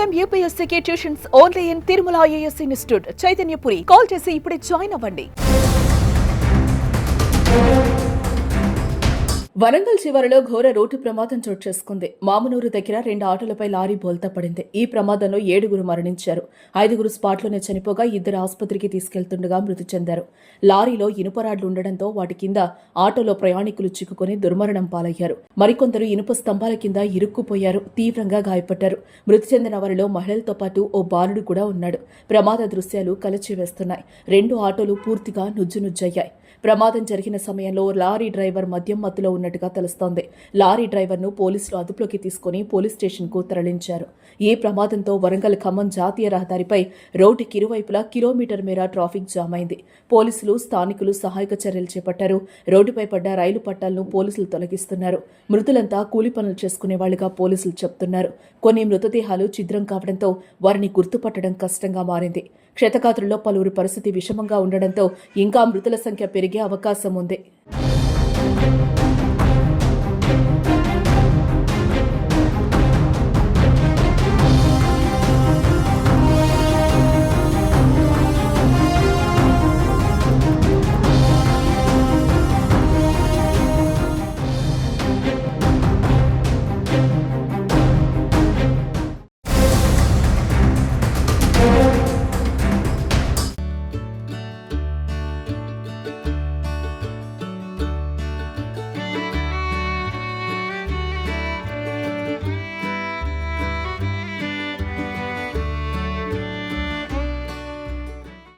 Time యూపీఎస్సీకి tuitions only in Tirumala IAS institute Chaitanyapuri call చేసి ఇప్పుడే join అవ్వండి. వరంగల్ చివరిలో ఘోర రోడ్డు ప్రమాదం చోటు చేసుకుంది. మామునూరు దగ్గర రెండు ఆటోలపై లారీ బోల్తా పడింది. ఈ ప్రమాదంలో ఏడుగురు మరణించారు. ఐదుగురు స్పాట్లోనే చనిపోగా ఇద్దరు ఆసుపత్రికి తీసుకెళ్తుండగా మృతి చెందారు. లారీలో ఇనుపరాడ్లు ఉండడంతో వాటి కింద ఆటోలో ప్రయాణికులు చిక్కుకొని దుర్మరణం పాలయ్యారు. మరికొందరు ఇనుప స్తంభాల కింద ఇరుక్కుపోయారు. తీవ్రంగా గాయపడ్డారు. మృతి చెందిన వారిలో మహిళలతో పాటు ఓ బాలుడు కూడా ఉన్నాడు. ప్రమాద దృశ్యాలు కలచివేస్తున్నాయి. రెండు ఆటోలు పూర్తిగా నుజ్జునుజ్జయ్యాయి ప్రమాదం జరిగిన సమయంలో లారీ డ్రైవర్ మద్యం మత్తులో ఉన్నట్టుగా తెలుస్తోంది. లారీ డ్రైవర్ను పోలీసులు అదుపులోకి తీసుకుని పోలీస్ స్టేషన్కు తరలించారు. ఈ ప్రమాదంతో వరంగల్ ఖమ్మం జాతీయ రహదారిపై రోడ్డుకి ఇరువైపులా కిలోమీటర్ మేర ట్రాఫిక్ జామ్ అయింది. పోలీసులు స్థానికులు సహాయక చర్యలు చేపట్టారు. రోడ్డుపై పడ్డ రైలు పట్టాలను పోలీసులు తొలగిస్తున్నారు. మృతులంతా కూలి పనులు చేసుకునేవాళ్ళుగా పోలీసులు చెప్తున్నారు. కొన్ని మృతదేహాలు ఛిద్రం కావడంతో వారిని గుర్తుపట్టడం కష్టంగా మారింది. క్షతగాత్రుల్లో పలువురి పరిస్థితి విషమంగా ఉండడంతో ఇంకా మృతుల సంఖ్య పెరిగి ಅವರಿಗೆ ಅವಕಾಶ ಮುಂದೆ.